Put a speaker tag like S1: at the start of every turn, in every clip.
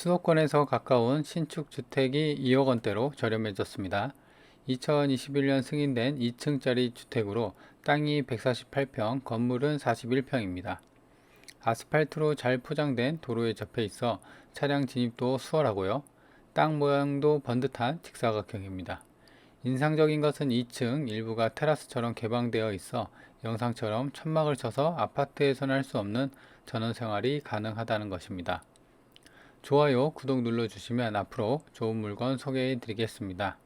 S1: 수도권에서 가까운 신축 주택이 2억 원대로 저렴해졌습니다. 2021년 승인된 2층짜리 주택으로 땅이 148평, 건물은 41평입니다. 아스팔트로 잘 포장된 도로에 접해 있어 차량 진입도 수월하고요. 땅 모양도 번듯한 직사각형입니다. 인상적인 것은 2층 일부가 테라스처럼 개방되어 있어 영상처럼 천막을 쳐서 아파트에서는 할 수 없는 전원 생활이 가능하다는 것입니다. 좋아요, 구독 눌러주시면 앞으로 좋은 물건 소개해 드리겠습니다.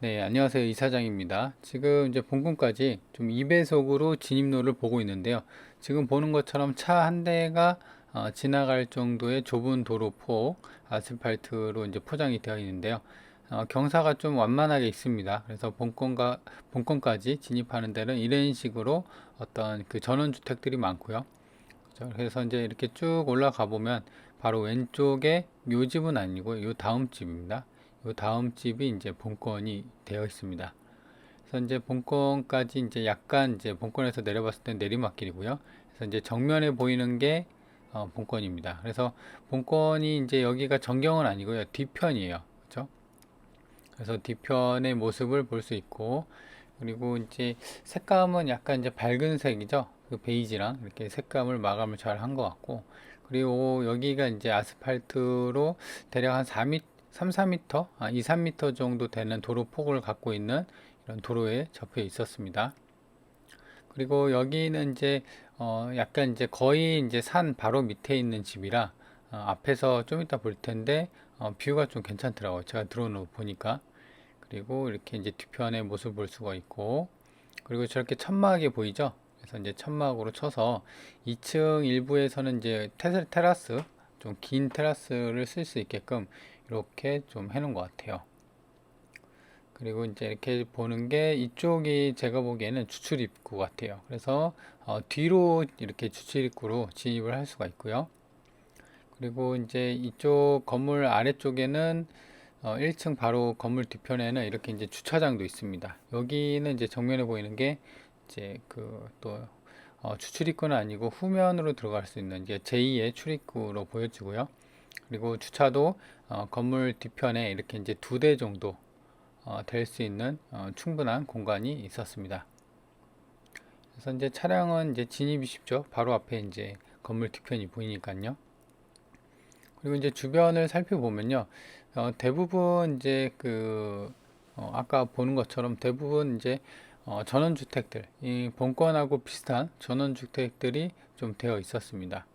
S1: 네, 안녕하세요. 이사장입니다. 지금 이제 본건까지 좀 2배속으로 진입로를 보고 있는데요. 지금 보는 것처럼 차 한 대가 어, 지나갈 정도의 좁은 도로폭 아스팔트로 이제 포장이 되어 있는데요. 어, 경사가 좀 완만하게 있습니다. 그래서 본건과 본건까지 진입하는 데는 이런 식으로 어떤 그 전원주택들이 많고요. 그래서 이제 이렇게 쭉 올라가 보면 바로 왼쪽에 요 집은 아니고 요 다음 집입니다. 요 다음 집이 이제 본건이 되어 있습니다. 그래서 이제 본건까지 이제 약간 이제 본건에서 내려봤을 때 내리막길이고요. 그래서 이제 정면에 보이는 게 어, 본건입니다. 그래서 본건이 이제 여기가 전경은 아니고요. 뒤편이에요. 그렇죠? 그래서 뒤편의 모습을 볼 수 있고 그리고 이제 색감은 약간 이제 밝은 색이죠. 그 베이지랑 이렇게 색감을 마감을 잘 한 것 같고 그리고 여기가 이제 아스팔트로 대략 한 4m, 3, 4m, 아, 2, 3m 정도 되는 도로 폭을 갖고 있는 이런 도로에 접해 있었습니다. 그리고 여기는 이제 어 약간 이제 거의 이제 산 바로 밑에 있는 집이라 어 앞에서 좀 이따 볼 텐데 어 뷰가 좀 괜찮더라고요. 제가 들어오는 보니까. 그리고 이렇게 이제 뒤편의 모습을 볼 수가 있고 그리고 저렇게 천막이 보이죠? 그래서 이제 천막으로 쳐서 2층 일부에서는 이제 테라스 좀 긴 테라스를 쓸 수 있게끔 이렇게 좀 해놓은 것 같아요. 그리고 이제 이렇게 보는 게 이쪽이 제가 보기에는 추출 입구 같아요. 그래서 어, 뒤로 이렇게 추출 입구로 진입을 할 수가 있고요. 그리고 이제 이쪽 건물 아래쪽에는 어, 1층 바로 건물 뒤편에는 이렇게 이제 주차장도 있습니다. 여기는 이제 정면에 보이는 게 이제 그또 어, 추출입구는 아니고 후면으로 들어갈 수 있는 이제 제2의 출입구로 보여지고요. 그리고 주차도 어, 건물 뒤편에 이렇게 이제 두 대 정도 어, 될 수 있는 어, 충분한 공간이 있었습니다. 그래서 이제 차량은 이제 진입이 쉽죠. 바로 앞에 이제 건물 뒤편이 보이니까요. 그리고 이제 주변을 살펴보면요. 어, 대부분 이제 그 어, 아까 보는 것처럼 대부분 이제 어, 전원주택들, 이 본건하고 비슷한 전원주택들이 좀 되어 있었습니다.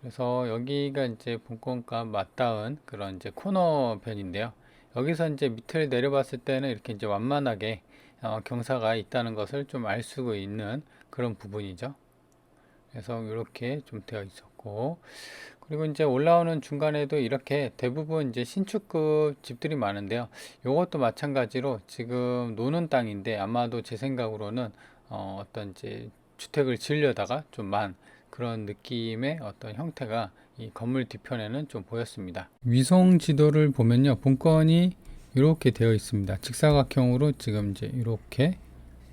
S1: 그래서 여기가 이제 본건과 맞닿은 그런 이제 코너변인데요. 여기서 이제 밑을 내려봤을 때는 이렇게 이제 완만하게 어, 경사가 있다는 것을 좀 알 수 있는 그런 부분이죠. 그래서 이렇게 좀 되어 있었고 그리고 이제 올라오는 중간에도 이렇게 대부분 이제 신축급 집들이 많은데요. 이것도 마찬가지로 지금 노는 땅인데 아마도 제 생각으로는 어, 어떤 이제 주택을 지으려다가 좀 만 그런 느낌의 어떤 형태가 이 건물 뒤편에는 좀 보였습니다. 위성 지도를 보면요. 본건이 이렇게 되어 있습니다. 직사각형으로 지금 이제 이렇게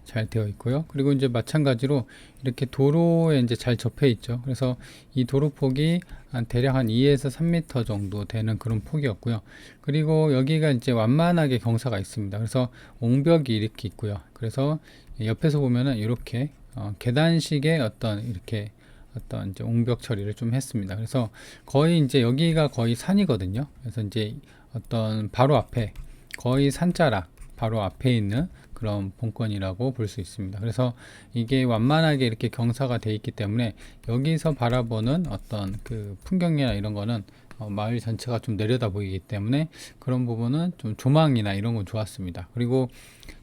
S1: 잘 되어 있고요. 그리고 이제 마찬가지로 이렇게 도로에 이제 잘 접해 있죠. 그래서 이 도로 폭이 한 대략 한 2에서 3m 정도 되는 그런 폭이었고요. 그리고 여기가 이제 완만하게 경사가 있습니다. 그래서 옹벽이 이렇게 있고요. 그래서 옆에서 보면은 이렇게 어, 계단식의 어떤 이렇게 어떤 이제 옹벽 처리를 좀 했습니다. 그래서 거의 이제 여기가 거의 산이거든요. 그래서 이제 어떤 바로 앞에 거의 산자락 바로 앞에 있는 그런 본건이라고 볼 수 있습니다. 그래서 이게 완만하게 이렇게 경사가 돼 있기 때문에 여기서 바라보는 어떤 그 풍경이나 이런 거는 어, 마을 전체가 좀 내려다 보이기 때문에 그런 부분은 좀 조망이나 이런 건 좋았습니다. 그리고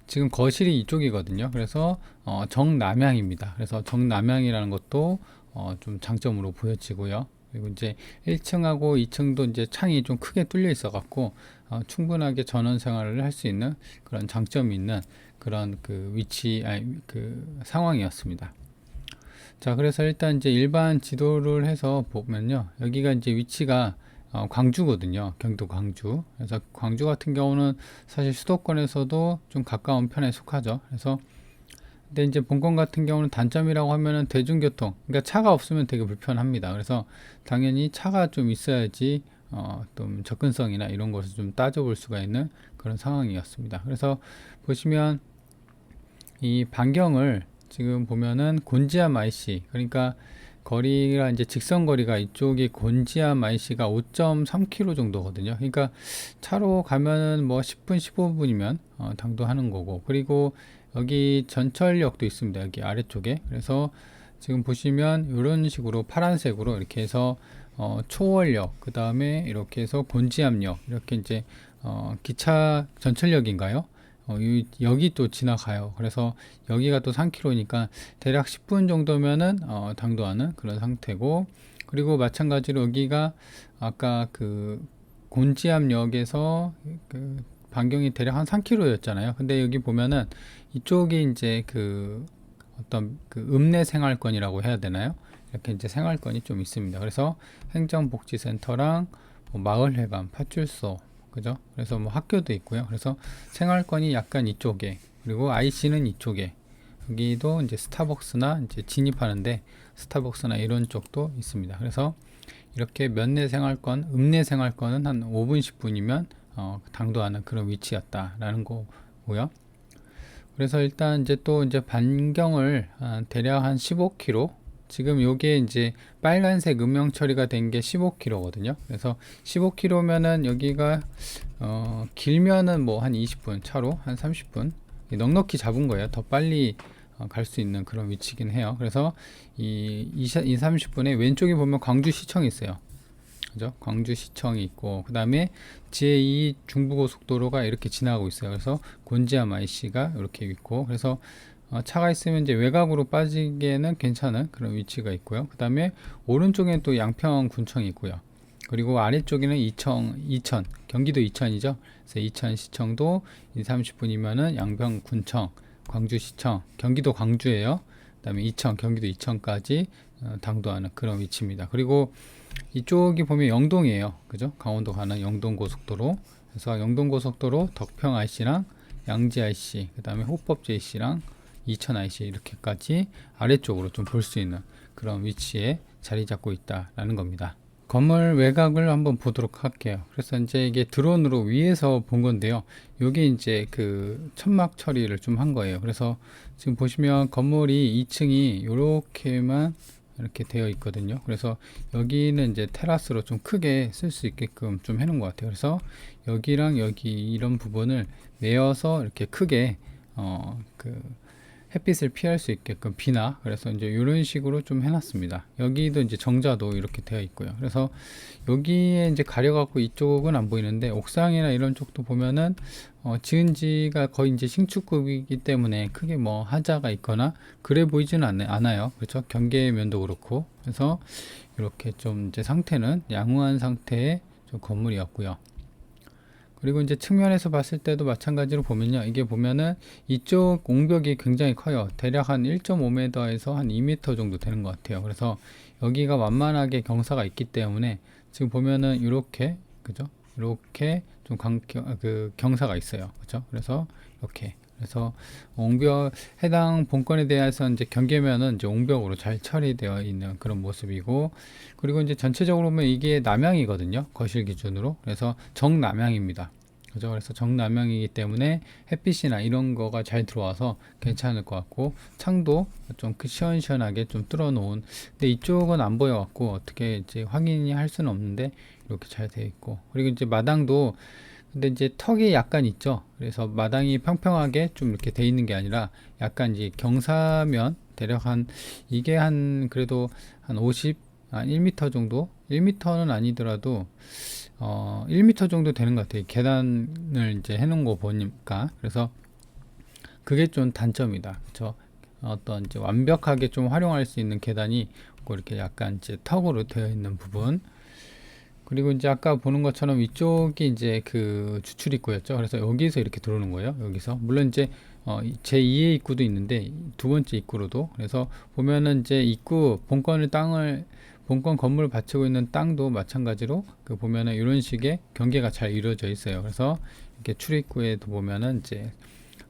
S1: 지금 거실이 이쪽이거든요. 그래서 어, 정남향입니다. 그래서 정남향이라는 것도 어, 좀 장점으로 보여지고요. 그리고 이제 1층하고 2층도 이제 창이 좀 크게 뚫려 있어 갖고 어, 충분하게 전원 생활을 할 수 있는 그런 장점이 있는 그런 그 위치 아니 그 상황이었습니다. 자, 그래서 일단 이제 일반 지도를 해서 보면요. 여기가 이제 위치가 어, 광주거든요. 경도 광주. 그래서 광주 같은 경우는 사실 수도권에서도 좀 가까운 편에 속하죠. 그래서 근데 이제 본건 같은 경우는 단점이라고 하면은 대중교통, 그러니까 차가 없으면 되게 불편합니다. 그래서 당연히 차가 좀 있어야지 어, 좀 접근성이나 이런 것을 좀 따져볼 수가 있는 그런 상황이었습니다. 그래서 보시면 이 반경을 지금 보면은 곤지암 IC, 그러니까 거리가 이제 직선 거리가 이쪽이 곤지암 IC가 5.3km 정도거든요. 그러니까 차로 가면은 뭐 10분, 15분이면 어, 당도하는 거고, 그리고 여기 전철역도 있습니다. 여기 아래쪽에. 그래서 지금 보시면 이런 식으로 파란색으로 이렇게 해서 어, 초월역, 그 다음에 이렇게 해서 곤지암역, 이렇게 이제 어, 기차 전철역인가요? 어, 이, 여기 또 지나가요. 그래서 여기가 또 3km니까 대략 10분 정도면은 어, 당도하는 그런 상태고, 그리고 마찬가지로 여기가 아까 그 곤지암역에서 그 반경이 대략 한 3km였잖아요. 근데 여기 보면은 이쪽이 이제 그 어떤 그 읍내 생활권이라고 해야 되나요? 이렇게 이제 생활권이 좀 있습니다. 그래서 행정복지센터랑 뭐 마을회관, 파출소, 그죠? 그래서 뭐 학교도 있고요. 그래서 생활권이 약간 이쪽에 그리고 IC는 이쪽에 여기도 이제 스타벅스나 이제 진입하는데 스타벅스나 이런 쪽도 있습니다. 그래서 이렇게 면내 생활권, 읍내 생활권은 한 5분, 10분이면 어, 당도하는 그런 위치였다라는 거고요. 그래서 일단 이제 또 이제 반경을 아, 대략 한 15km 지금 요게 이제 빨간색 음영 처리가 된 게 15km거든요. 그래서 15km면은 여기가 어 길면은 뭐 한 20분 차로 한 30분 넉넉히 잡은 거예요. 더 빨리 어, 갈수 있는 그런 위치긴 해요. 그래서 이 20, 2, 30분에 왼쪽에 보면 광주시청이 있어요. 그죠? 광주시청이 있고 그 다음에 제2 중부고속도로가 이렇게 지나가고 있어요. 그래서 곤지암 IC가 이렇게 있고 그래서 어, 차가 있으면 이제 외곽으로 빠지기에는 괜찮은 그런 위치가 있고요. 그 다음에 오른쪽에는 또 양평 군청이 있고요. 그리고 아래쪽에는 이천, 이천, 경기도 이천이죠. 그래서 이천 시청도 2, 30분이면은 양평 군청, 광주시청, 경기도 광주예요. 그 다음에 이천, 경기도 이천까지 어, 당도하는 그런 위치입니다. 그리고 이쪽이 보면 영동이에요. 그죠? 강원도 가는 영동 고속도로. 그래서 영동 고속도로 덕평 IC랑 양지 IC, 그 다음에 호법 JC랑 이천 IC 이렇게까지 아래쪽으로 좀 볼 수 있는 그런 위치에 자리 잡고 있다라는 겁니다. 건물 외곽을 한번 보도록 할게요. 그래서 이제 이게 드론으로 위에서 본 건데요. 여기 이제 그 천막 처리를 좀 한 거예요. 그래서 지금 보시면 건물이 2층이 이렇게만 이렇게 되어 있거든요. 그래서 여기는 이제 테라스로 좀 크게 쓸 수 있게끔 좀 해놓은 것 같아요. 그래서 여기랑 여기 이런 부분을 메어서 이렇게 크게 어그 햇빛을 피할 수 있게끔 비나 그래서 이제 이런 식으로 좀 해놨습니다. 여기도 이제 정자도 이렇게 되어 있고요. 그래서 여기에 이제 가려갖고 이쪽은 안 보이는데 옥상이나 이런 쪽도 보면은 어, 지은 지가 거의 이제 신축급이기 때문에 크게 뭐 하자가 있거나 그래 보이지는 않, 아요 그렇죠? 경계면도 그렇고 그래서 이렇게 좀 이제 상태는 양호한 상태의 좀 건물이었고요. 그리고 이제 측면에서 봤을 때도 마찬가지로 보면요. 이게 보면은 이쪽 옹벽이 굉장히 커요. 대략 한 1.5m에서 한 2m 정도 되는 것 같아요. 그래서 여기가 완만하게 경사가 있기 때문에 지금 보면은 이렇게 그죠? 이렇게 좀 강, 그 경사가 있어요. 그죠? 그래서 이렇게 그래서 옹벽 해당 본건에 대해서 이제 경계면은 이제 옹벽으로 잘 처리되어 있는 그런 모습이고 그리고 이제 전체적으로 보면 이게 남향이거든요 거실 기준으로 그래서 정남향입니다 그죠 그래서 정남향이기 때문에 햇빛이나 이런 거가 잘 들어와서 괜찮을 것 같고 창도 좀그 시원시원하게 좀 뚫어 놓은 근데 이쪽은 안 보여 갖고 어떻게 이제 확인이 할 수는 없는데 이렇게 잘 되어 있고 그리고 이제 마당도 근데 이제 턱이 약간 있죠. 그래서 마당이 평평하게 좀 이렇게 돼 있는 게 아니라 약간 이제 경사면 대략 한 이게 한 그래도 한 50, 한 1m 정도? 1m는 아니더라도 어 1m 정도 되는 것 같아요. 계단을 이제 해놓은 거 보니까 그래서 그게 좀 단점이다. 그렇죠? 어떤 이제 완벽하게 좀 활용할 수 있는 계단이 이렇게 약간 이제 턱으로 되어 있는 부분 그리고 이제 아까 보는 것처럼 이쪽이 이제 그 주출 입구였죠. 그래서 여기서 이렇게 들어오는 거예요. 여기서 물론 이제 어, 제 2의 입구도 있는데 두 번째 입구로도 그래서 보면은 이제 입구 본건을 땅을 본건 건물을 받치고 있는 땅도 마찬가지로 그 보면은 이런 식의 경계가 잘 이루어져 있어요. 그래서 이렇게 출입구에도 보면은 이제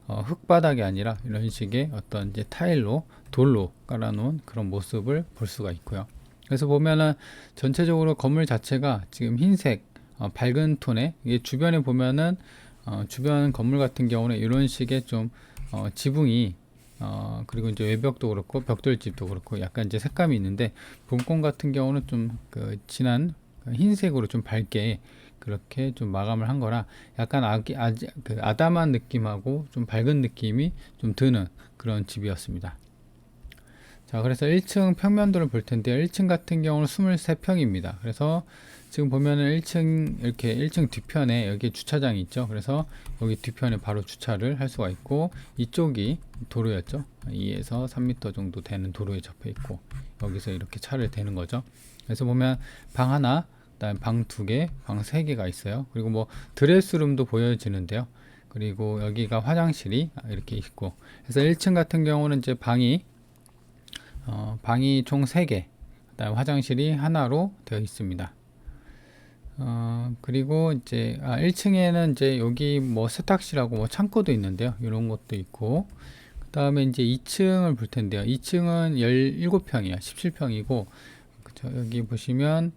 S1: 어, 흙바닥이 아니라 이런 식의 어떤 이제 타일로 돌로 깔아놓은 그런 모습을 볼 수가 있고요. 그래서 보면은 전체적으로 건물 자체가 지금 흰색 어, 밝은 톤에 이게 주변에 보면은 어, 주변 건물 같은 경우는 이런 식의 좀 어, 지붕이 어, 그리고 이제 외벽도 그렇고 벽돌집도 그렇고 약간 이제 색감이 있는데 본권 같은 경우는 좀 그 진한 흰색으로 좀 밝게 그렇게 좀 마감을 한 거라 약간 아기, 아, 그 아담한 느낌하고 좀 밝은 느낌이 좀 드는 그런 집이었습니다. 자, 그래서 1층 평면도를 볼 텐데요. 1층 같은 경우는 23평입니다. 그래서 지금 보면은 1층 이렇게 1층 뒤편에 여기 주차장이 있죠. 그래서 여기 뒤편에 바로 주차를 할 수가 있고 이쪽이 도로였죠. 2에서 3m 정도 되는 도로에 접해 있고 여기서 이렇게 차를 대는 거죠. 그래서 보면 방 하나, 그다음 방 두 개, 방 세 개가 있어요. 그리고 뭐 드레스룸도 보여지는데요. 그리고 여기가 화장실이 이렇게 있고 그래서 1층 같은 경우는 이제 방이 어, 방이 총 3개, 그다음 화장실이 하나로 되어 있습니다. 어, 그리고 이제 아, 1층에는 이제 여기 뭐 세탁실하고 뭐 창고도 있는데요. 이런 것도 있고 그 다음에 이제 2층을 볼 텐데요. 2층은 17평이야. 17평이고 그쵸? 여기 보시면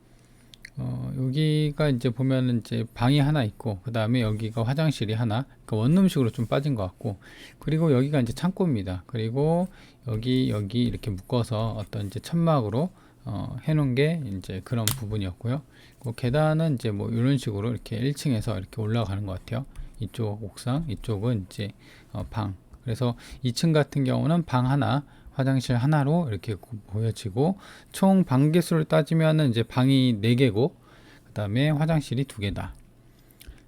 S1: 어, 여기가 이제 보면은 이제 방이 하나 있고 그 다음에 여기가 화장실이 하나 그러니까 원룸식으로 좀 빠진 것 같고 그리고 여기가 이제 창고입니다 그리고 여기 여기 이렇게 묶어서 어떤 이제 천막으로 어, 해놓은 게 이제 그런 부분이었고요 그 계단은 이제 뭐 이런 식으로 이렇게 1층에서 이렇게 올라가는 것 같아요 이쪽 옥상 이쪽은 이제 어, 방 그래서 2층 같은 경우는 방 하나 화장실 하나로 이렇게 보여지고 총 방 개수를 따지면은 이제 방이 4개고 그다음에 화장실이 2개다.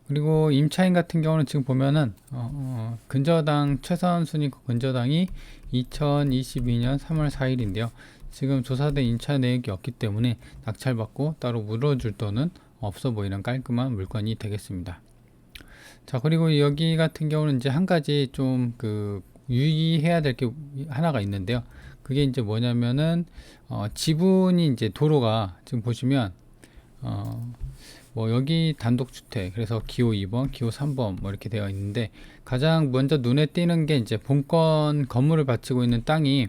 S1: 그리고 임차인 같은 경우는 지금 보면은 어, 어, 근저당 최선 순위 근저당이 2022년 3월 4일인데요. 지금 조사된 임차 내역이 없기 때문에 낙찰받고 따로 물어줄 돈은 없어 보이는 깔끔한 물건이 되겠습니다. 자 그리고 여기 같은 경우는 이제 한 가지 좀 그 유의해야 될 게 하나가 있는데요. 그게 이제 뭐냐면은 어, 지분이 이제 도로가 지금 보시면 어, 뭐 여기 단독주택 그래서 기호 2번, 기호 3번 뭐 이렇게 되어 있는데 가장 먼저 눈에 띄는 게 이제 본건 건물을 바치고 있는 땅이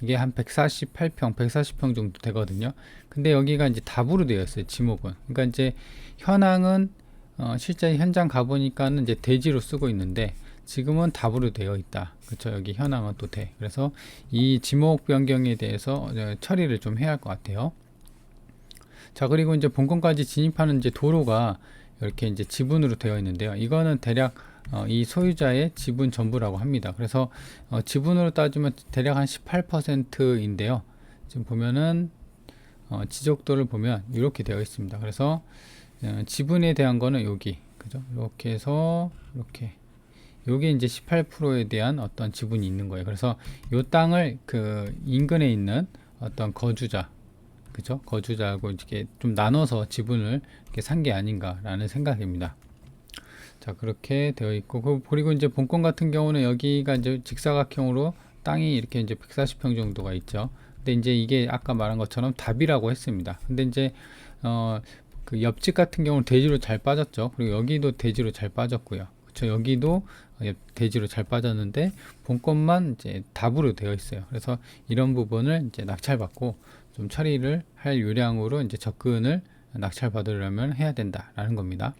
S1: 이게 한 148평, 140평 정도 되거든요. 근데 여기가 이제 답으로 되어 있어요. 지목은. 그러니까 이제 현황은 어, 실제 현장 가보니까는 이제 대지로 쓰고 있는데 지금은 답으로 되어 있다. 그렇죠. 여기 현황은 또 돼. 그래서 이 지목 변경에 대해서 처리를 좀 해야 할 것 같아요. 자, 그리고 이제 본건까지 진입하는 이제 도로가 이렇게 이제 지분으로 되어 있는데요. 이거는 대략 어, 이 소유자의 지분 전부라고 합니다. 그래서 어, 지분으로 따지면 대략 한 18%인데요. 지금 보면은 어, 지적도를 보면 이렇게 되어 있습니다. 그래서 어, 지분에 대한 거는 여기 그죠? 이렇게 해서 이렇게 요게 이제 18%에 대한 어떤 지분이 있는 거예요. 그래서 요 땅을 그 인근에 있는 어떤 거주자, 그죠? 거주자하고 이렇게 좀 나눠서 지분을 이렇게 산 게 아닌가라는 생각입니다. 자, 그렇게 되어 있고, 그 그리고 이제 본권 같은 경우는 여기가 이제 직사각형으로 땅이 이렇게 이제 140평 정도가 있죠. 근데 이제 이게 아까 말한 것처럼 답이라고 했습니다. 근데 이제, 어, 그 옆집 같은 경우는 대지로 잘 빠졌죠. 그리고 여기도 대지로 잘 빠졌고요. 그렇죠. 여기도 대지로 잘 빠졌는데 본건만 이제 답으로 되어 있어요. 그래서 이런 부분을 이제 낙찰받고 좀 처리를 할 요량으로 이제 접근을 낙찰 받으려면 해야 된다라는 겁니다.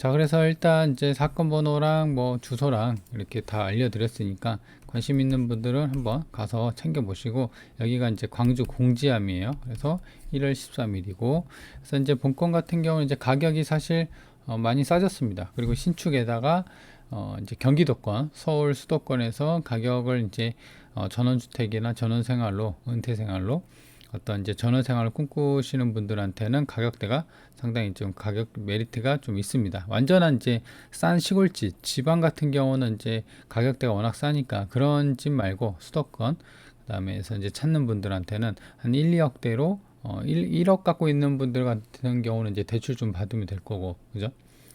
S1: 자, 그래서 일단 이제 사건 번호랑 뭐 주소랑 이렇게 다 알려드렸으니까 관심 있는 분들은 한번 가서 챙겨 보시고 여기가 이제 광주 공지암이에요. 그래서 1월 13일이고 그래서 이제 본건 같은 경우는 이제 가격이 사실 어, 많이 싸졌습니다. 그리고 신축에다가 어, 이제 경기도권, 서울 수도권에서 가격을 이제 어, 전원주택이나 전원생활로, 은퇴생활로 어떤 이제 전원 생활을 꿈꾸시는 분들한테는 가격대가 상당히 좀 가격 메리트가 좀 있습니다. 완전한 이제 싼 시골집, 지방 같은 경우는 이제 가격대가 워낙 싸니까 그런 집 말고 수도권, 그다음에서 이제 찾는 분들한테는 한 1, 2억대로 어, 1, 1억 갖고 있는 분들 같은 경우는 이제 대출 좀 받으면 될 거고, 그죠?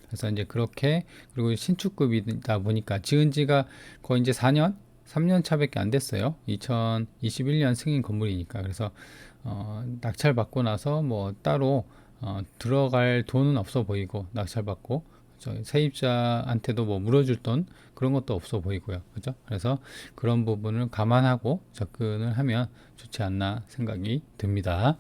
S1: 그래서 이제 그렇게 그리고 신축급이다 보니까 지은 지가 거의 이제 4년, 3년 차밖에 안 됐어요. 2021년 승인 건물이니까 그래서 어, 낙찰 받고 나서 뭐 따로 어, 들어갈 돈은 없어 보이고 낙찰 받고 저 세입자한테도 뭐 물어줄 돈 그런 것도 없어 보이고요. 그죠? 그래서 그런 부분을 감안하고 접근을 하면 좋지 않나 생각이 듭니다.